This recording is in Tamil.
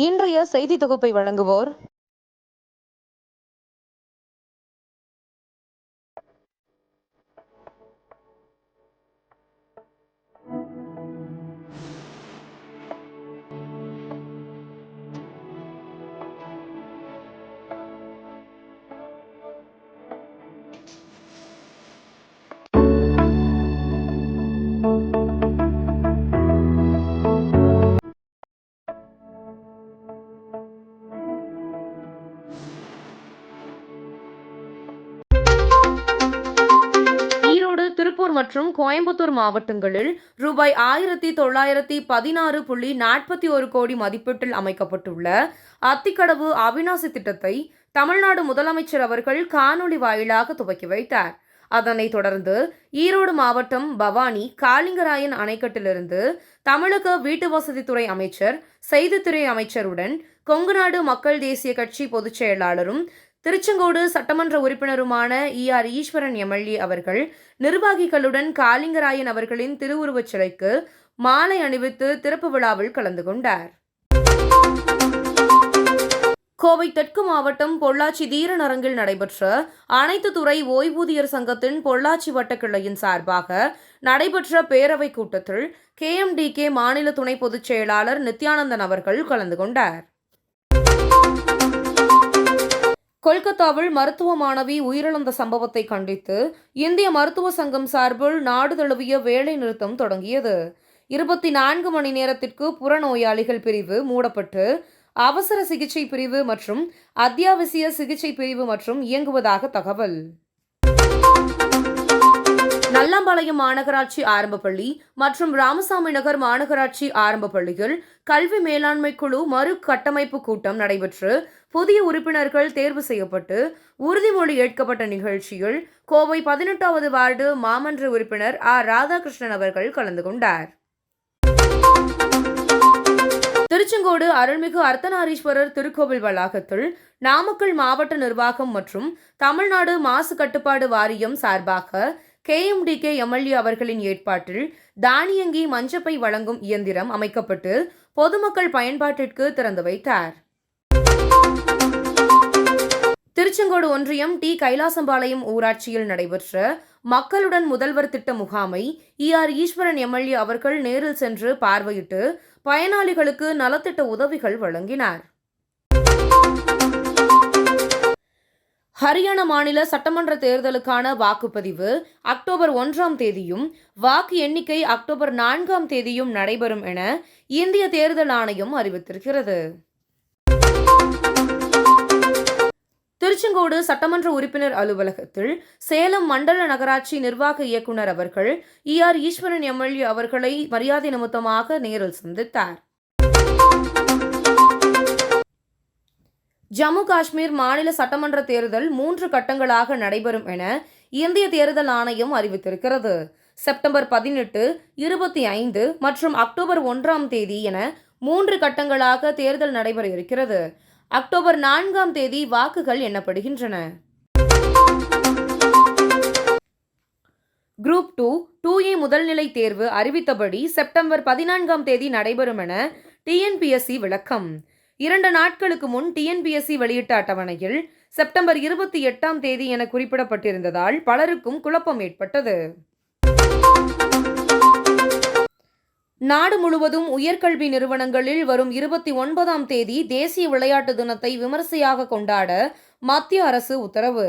இன்றைய செய்தி தொகுப்பை வழங்குவோர் ஈரோடு மற்றும் கோயம்புத்தூர் மாவட்டங்களில் ரூபாய் ஆயிரத்தி தொள்ளாயிரத்தி பதினாறு புள்ளி நாற்பத்தி ஒரு கோடி மதிப்பீட்டில் அமைக்கப்பட்டுள்ள அத்திக்கடவு அவினாசி திட்டத்தை தமிழ்நாடு முதலமைச்சர் அவர்கள் காணொலி வாயிலாக துவக்கி வைத்தார். அதனைத் தொடர்ந்து ஈரோடு மாவட்டம் பவானி காளிங்கராயன் அணைக்கட்டிலிருந்து தமிழக வீட்டு வசதித்துறை அமைச்சர் செய்தித்துறை அமைச்சருடன் கொங்குநாடு மக்கள் தேசிய கட்சி பொதுச் செயலாளரும் திருச்செங்கோடு சட்டமன்ற உறுப்பினருமான இ. ஆர். ஈஸ்வரன் எம்எல்ஏ அவர்கள் நிர்வாகிகளுடன் காளிங்கராயன் அவர்களின் திருவுருவச் சிலைக்கு மாலை அணிவித்து திறப்பு விழாவில் கலந்து கொண்டார். கோவை தெற்கு மாவட்டம் பொள்ளாச்சி தீரநரங்கில் நடைபெற்ற அனைத்து துறை ஓய்வூதியர் சங்கத்தின் பொள்ளாச்சி வட்டக்கிளையின் சார்பாக நடைபெற்ற பேரவைக் கூட்டத்தில் கேஎம்டிகே மாநில துணை பொதுச் செயலாளர் நித்யானந்தன் அவர்கள் கலந்து கொண்டார். கொல்கத்தாவில் மருத்துவ மாணவி உயிரிழந்த சம்பவத்தை கண்டித்து இந்திய மருத்துவ சங்கம் சார்பில் நாடு தழுவிய வேலை நிறுத்தம் தொடங்கியது. இருபத்தி நான்கு மணி நேரத்திற்கு புறநோயாளிகள் பிரிவு மூடப்பட்டு அவசர சிகிச்சை பிரிவு மற்றும் அத்தியாவசிய சிகிச்சை பிரிவு மற்றும் இயங்குவதாக தகவல். நல்லாம்பாளையம் மாநகராட்சி ஆரம்ப பள்ளி மற்றும் ராமசாமி நகர் மாநகராட்சி ஆரம்ப பள்ளியில் கல்வி மேலாண்மை குழு மறு கட்டமைப்பு கூட்டம் நடைபெற்று புதிய உறுப்பினர்கள் தேர்வு செய்யப்பட்டு உறுதிமொழி ஏற்கப்பட்ட நிகழ்ச்சியில் கோவை பதினெட்டாவது வார்டு மாமன்ற உறுப்பினர் ஆர். ராதாகிருஷ்ணன் அவர்கள் கலந்து கொண்டார். திருச்செங்கோடு அருள்மிகு அர்த்தநாரீஸ்வரர் திருக்கோவில் வளாகத்தில் நாமக்கல் மாவட்ட நிர்வாகம் மற்றும் தமிழ்நாடு மாசு கட்டுப்பாடு வாரியம் சார்பாக கேஎம்டிகே எம்எல்ஏ அவர்களின் ஏற்பாட்டில் தானியங்கி மஞ்சப்பை வழங்கும் இயந்திரம் அமைக்கப்பட்டு பொதுமக்கள் பயன்பாட்டிற்கு திறந்து வைத்தார். திருச்செங்கோடு ஒன்றியம் டி. கைலாசம்பாளையம் ஊராட்சியில் நடைபெற்ற மக்களுடன் முதல்வர் திட்ட முகாமை இ. ஆர். ஈஸ்வரன் எம்எல்ஏ அவர்கள் நேரில் சென்று பார்வையிட்டு பயனாளிகளுக்கு நலத்திட்ட உதவிகள் வழங்கினார். ஹரியானா மாநில சட்டமன்ற தேர்தலுக்கான வாக்குப்பதிவு அக்டோபர் ஒன்றாம் தேதியும் வாக்கு எண்ணிக்கை அக்டோபர் நான்காம் தேதியும் நடைபெறும் என இந்திய தேர்தல் ஆணையம் அறிவித்திருக்கிறது. திருச்செங்கோடு சட்டமன்ற உறுப்பினர் அலுவலகத்தில் சேலம் மண்டல நகராட்சி நிர்வாக இயக்குனர் அவர்கள் இ. ஆர். ஈஸ்வரன் எம்எல்ஏ அவர்களை மரியாதை நிமித்தமாக நேரில் சந்தித்தார். ஜம்மு காஷ்மீர் மாநில சட்டமன்ற தேர்தல் மூன்று கட்டங்களாக நடைபெறும் என இந்திய தேர்தல் ஆணையம் அறிவித்திருக்கிறது. செப்டம்பர் பதினெட்டு இருபத்தி ஐந்து மற்றும் அக்டோபர் ஒன்றாம் தேதி என மூன்று கட்டங்களாக தேர்தல் நடைபெற இருக்கிறது. அக்டோபர் நான்காம் தேதி வாக்குகள் எண்ணப்படுகின்றன. குரூப் டூ டூ ஏ முதல்நிலை தேர்வு அறிவித்தபடி செப்டம்பர் பதினான்காம் தேதி நடைபெறும் என டிஎன்பிஎஸ்சி விளக்கம். இரண்டு நாட்களுக்கு முன் டிஎன்பிஎஸ்சி வெளியிட்ட அட்டவணையில் செப்டம்பர் இருபத்தி எட்டாம் தேதி என குறிப்பிடப்பட்டிருந்ததால் பலருக்கும் குழப்பம் ஏற்பட்டது. நாடு முழுவதும் உயர்கல்வி நிறுவனங்களில் வரும் இருபத்தி ஒன்பதாம் தேதி தேசிய விளையாட்டு தினத்தை விமரிசையாக கொண்டாட மத்திய அரசு உத்தரவு.